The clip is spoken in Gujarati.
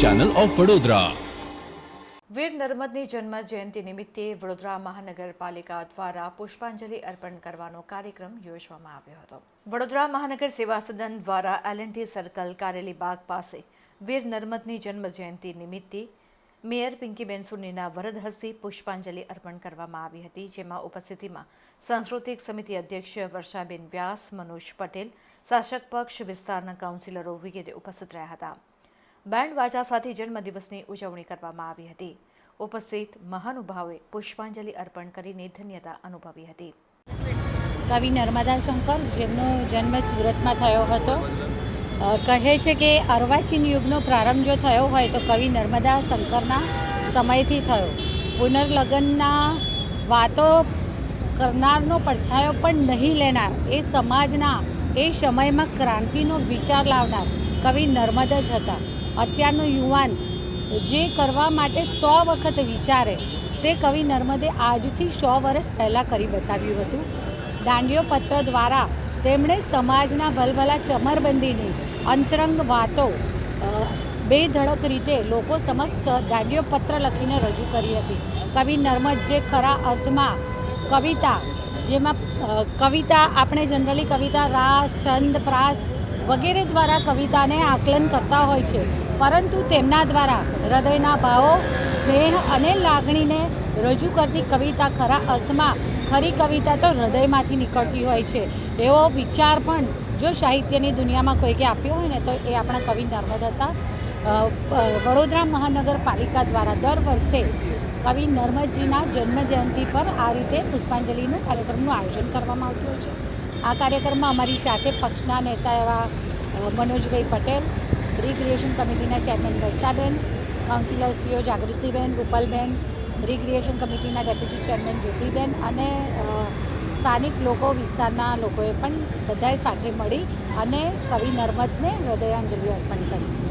ચેનલ ઓફ વડોદરા વીર નર્મદની જન્મ જયંતિ નિમિત્તે વડોદરા મહાનગરપાલિકા દ્વારા પુષ્પાંજલિ અર્પણ કરવાનો કાર્યક્રમ યોજવામાં આવ્યો હતો. વડોદરા મહાનગર સેવા સદન દ્વારા એલએનટી સર્કલ કારેલી બાગ પાસે વીર નર્મદની જન્મ જયંતિ નિમિત્તે મેયર પિંકીબેન સુનીના વરદ હસ્તે પુષ્પાંજલિ અર્પણ કરવામાં આવી હતી, જેમાં ઉપસ્થિતિમાં સાંસ્કૃતિક સમિતિ અધ્યક્ષ વર્ષાબેન વ્યાસ, મનોજ પટેલ, શાસક પક્ષ વિસ્તારના કાઉન્સિલરો વગેરે ઉપસ્થિત રહ્યા હતા. બેન્ડ વાજા સાથે જન્મદિવસની ઉજવણી કરવામાં આવી હતી. ઉપસ્થિત મહાનુભાવોએ પુષ્પાંજલિ અર્પણ કરીને ધન્યતા અનુભવી હતી. કવિ નર્મદા શંકર, જેમનો જન્મ સુરતમાં થયો હતો. કહે છે કે અર્વાચીન યુગનો પ્રારંભ જો થયો હોય તો કવિ નર્મદા શંકરના સમયથી થયો. પુનર્લગ્નના વાતો કરનારનો પડછાયો પણ નહીં લેનાર. એ સમાજના, એ સમયમાં ક્રાંતિનો વિચાર લાવનાર કવિ નર્મદ જ હતા. અત્યારનો યુવાન જે કરવા માટે સો વખત વિચારે, તે કવિ નર્મદે આજથી સો વર્ષ પહેલાં કરી બતાવ્યું હતું. દાંડિયો પત્ર દ્વારા તેમણે સમાજના ભલભલા ચમરબંધીની અંતરંગ વાતો બેધડક રીતે લોકો સમક્ષ દાંડિયો પત્ર લખીને રજૂ કરી હતી. કવિ નર્મદ જે ખરા અર્થમાં કવિતા, જેમાં કવિતા આપણે જનરલી કવિતા રાસ, છંદ, પ્રાસ વગેરે દ્વારા કવિતાને આકલન કરતા હોય છે. પરંતુ તેમના દ્વારા હૃદયના ભાવો, સ્નેહ અને લાગણીને રજૂ કરતી કવિતા ખરા અર્થમાં ખરી કવિતા તો હૃદયમાંથી નીકળતી હોય છે. એવો વિચાર પણ જો સાહિત્યની દુનિયામાં કોઈકે આપ્યો હોય ને તો એ આપણા કવિ નર્મદ હતા. વડોદરા મહાનગરપાલિકા દ્વારા દર વર્ષે કવિ નર્મદજીના જન્મ જયંતિ પર આ રીતે પુષ્પાંજલિનું કાર્યક્રમનું આયોજન કરવામાં આવતું હોય છે. આ કાર્યક્રમમાં અમારી સાથે પક્ષના નેતા એવા મનોજભાઈ પટેલ રિક્રિએશન કમિટીના ચેરમેન વર્ષાબેન કાઉન્સિલરશ્રીઓ જાગૃતિબેન રૂપલબેન રિક્રિએશન કમિટીના ડેપ્યુટી ચેરમેન જ્યોતિબેન અને સ્થાનિક લોકો, વિસ્તારના લોકોએ પણ બધાએ સાથે મળી અને કવિ નર્મદને હૃદયાંજલિ અર્પણ કરી.